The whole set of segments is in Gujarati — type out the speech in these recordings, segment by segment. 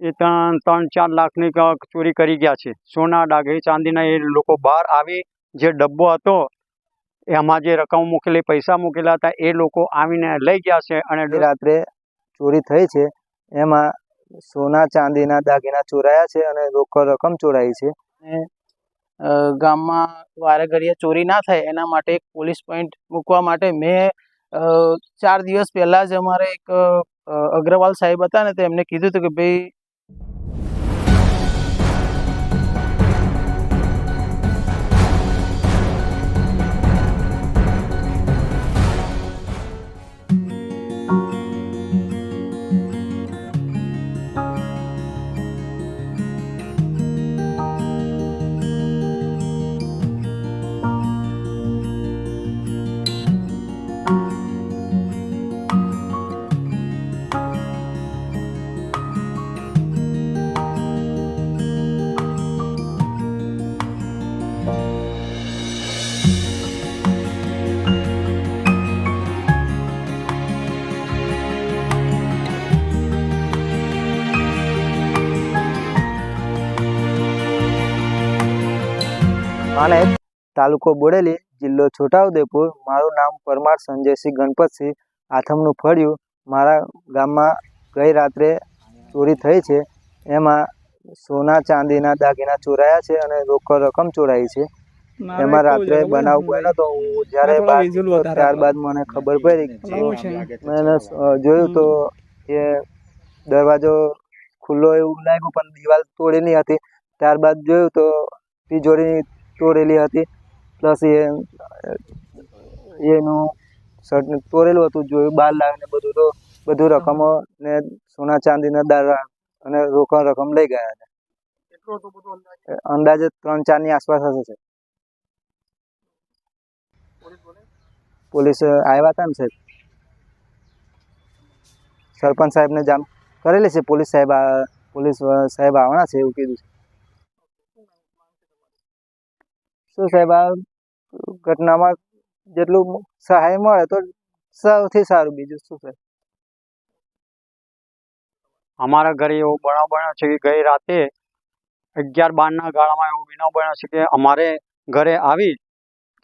એ ત્રણ ત્રણ ચાર લાખની ચોરી કરી ગયા છે. સોના ડાઘે ચાંદીના એ લોકો બહાર આવી જે ડબ્બો હતો એમાં જે રકમ મૂકેલી પૈસા મૂકેલા હતા એ લોકો આવીને લઈ ગયા છે અને રાત્રે ચોરી થઈ છે. એમાં સોના ચાંદીના દાગીના ચોરાયા છે અને રોકડ રકમ ચોરાઈ છે. ગામમાં વારે ઘડીએ ચોરી ના થાય એના માટે એક પોલીસ પોઈન્ટ મૂકવા માટે મેં ચાર દિવસ પહેલાં જ અમારે એક અગ્રવાલ સાહેબ હતા ને તો એમને કીધું હતું કે ભાઈ અને તાલુકો બોડેલી જિલ્લો છોટાઉદેપુર. મારું નામ પરમાર સંજયસિંહ ગણપતસિંહ. આથમનું ફળિયું મારા ગામમાં ગઈ રાત્રે ચોરી થઈ છે. એમાં સોના ચાંદીના દાગીના ચોરાયા છે અને રોકડ રકમ ચોરાઈ છે. એમાં રાત્રે બનાવ બન્યો તો હું જ્યારે ત્યારબાદ મને ખબર પડી મેં એને જોયું તો એ દરવાજો ખુલ્લો એવું લાગ્યું પણ દિવાલ તોડેલી હતી. ત્યારબાદ જોયું તો તિજોરી તોડેલી હતી. પ્લસ એ એનું શર્ટ તોડેલું હતું જોયું બહાર લાવીને બધું તો બધું રકમો ને સોના ચાંદીના દારા અને રોકડ રકમ લઈ ગયા હતા. અંદાજે ત્રણ ચારની આસપાસ હશે. પોલીસ આવ્યા હતા ને સાહેબ? સરપંચ સાહેબને જાણ કરેલી છે? પોલીસ સાહેબ પોલીસ સાહેબ આવવાના છે એવું કીધું છે. શું સાહેબ, આ ઘટનામાં જેટલું સહાય મળે તો સૌથી સારું બીજું શું સાહેબ અમારા ઘરે એવો બનાવ બન્યો છે કે ગઈ રાતે અગિયાર બારના ગાળામાં એવો બનાવ બન્યો છે કે અમારે ઘરે આવી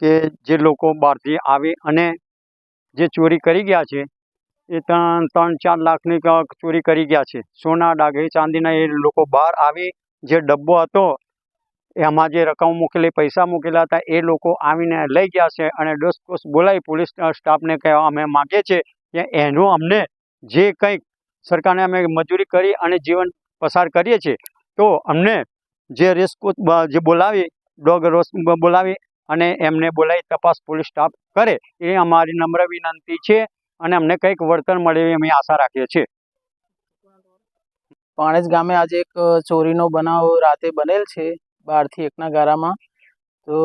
કે જે લોકો બહારથી આવી અને જે ચોરી કરી ગયા છે, એ ત્રણ ત્રણ, ચાર લાખની ચોરી કરી ગયા છે. સોના ડાઘરી ચાંદીના એ લોકો બહાર આવી જે ડબ્બો હતો એમાં જે રકમ મૂકેલી, પૈસા મૂકેલા હતા, એ લોકો આવીને લઈ ગયા છે અને ડોસ બોલાવી પોલીસ સ્ટાફને કહેવા અમે માગીએ છીએ કે એનું અમને જે કંઈક સરકારને અમે મજૂરી કરી અને જીવન પસાર કરીએ છીએ, તો અમને જે રેસ્કોસ જે બોલાવી ડોગ રોસ બોલાવી અને એમને બોલાવી તપાસ પોલીસ સ્ટાફ કરે, એ અમારી નમ્ર વિનંતી છે અને અમને કંઈક વળતર મળે એવી અમે આશા રાખીએ છીએ. પાણેજ ગામે આજે એક ચોરીનો બનાવ રાતે બનેલ છે. બહારથી એકના ગારામાં. તો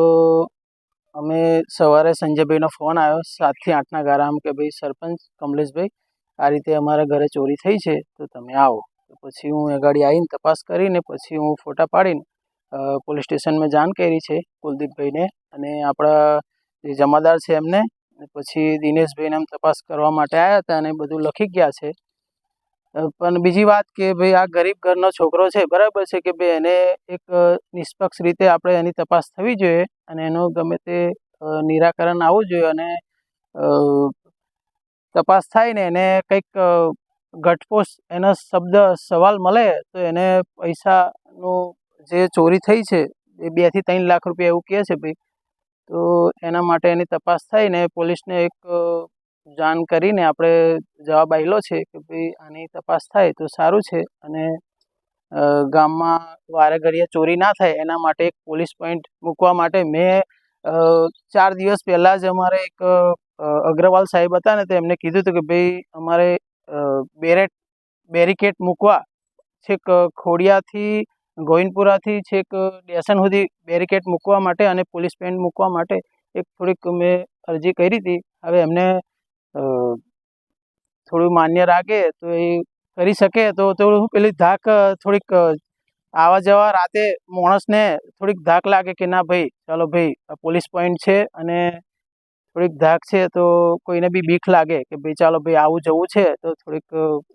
અમે સવારે સંજયભાઈનો ફોન આવ્યો, સાતથી આઠના ગારામાં કે ભાઈ, સરપંચ કમલેશભાઈ, આ રીતે અમારા ઘરે ચોરી થઈ છે, તો તમે આવો. તો પછી હું ગાડી આવીને તપાસ કરીને, પછી હું ફોટા પાડીને પોલીસ સ્ટેશનમાં જાણ કરી છે કુલદીપભાઈને અને આપણા જે જમાદાર છે એમને. પછી દિનેશભાઈને એમ તપાસ કરવા માટે આવ્યા હતા અને બધું લખી ગયા છે. પણ બીજી વાત કે ભાઈ આ ગરીબ ઘરનો છોકરો છે બરાબર છે કે ભાઈ એને એક નિષ્પક્ષ રીતે આપણે એની તપાસ થવી જોઈએ અને એનું ગમે તે નિરાકરણ આવવું જોઈએ અને તપાસ થાય ને એને કંઈક અ, એના શબ્દ સવાલ મળે તો એને પૈસાનું જે ચોરી થઈ છે એ બેથી ત્રણ લાખ રૂપિયા એવું કહે છે ભાઈ તો એના માટે એની તપાસ થાય ને પોલીસને એક જાણ કરીને આપણે જવાબ આવેલો છે કે ભાઈ આની તપાસ થાય તો સારું છે અને ગામમાં વારે ઘડીએ ચોરી ના થાય એના માટે એક પોલીસ પોઈન્ટ મૂકવા માટે મેં ચાર દિવસ પહેલાં જ અમારે એક અગ્રવાલ સાહેબ હતા ને તો કીધું હતું કે ભાઈ અમારે બેરેટ, બેરિકેટ મૂકવા છેક ખોડિયાથી, ગોવિંદપુરાથી છેક ડેસન સુધી બેરિકેટ મૂકવા માટે અને પોલીસ પેન્ટ મૂકવા માટે એક થોડીક મેં અરજી કરી હતી. હવે એમને થોડું માન્ય રાખે તો એ કરી શકે. તો થોડું પેલી ધાક થોડીક આવા જવા રાતે માણસને થોડીક ધાક લાગે કે ના ભાઈ, ચાલો ભાઈ, આ પોલીસ પોઈન્ટ છે અને થોડીક ધાક છે તો કોઈને બી બીક લાગે કે ભાઈ, ચાલો ભાઈ, આવું જવું છે તો થોડીક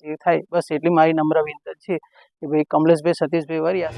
એ થાય. બસ એટલી મારી નમ્ર વિનંતી છે કે ભાઈ, કમલેશભાઈ, સતીશભાઈ વરિયા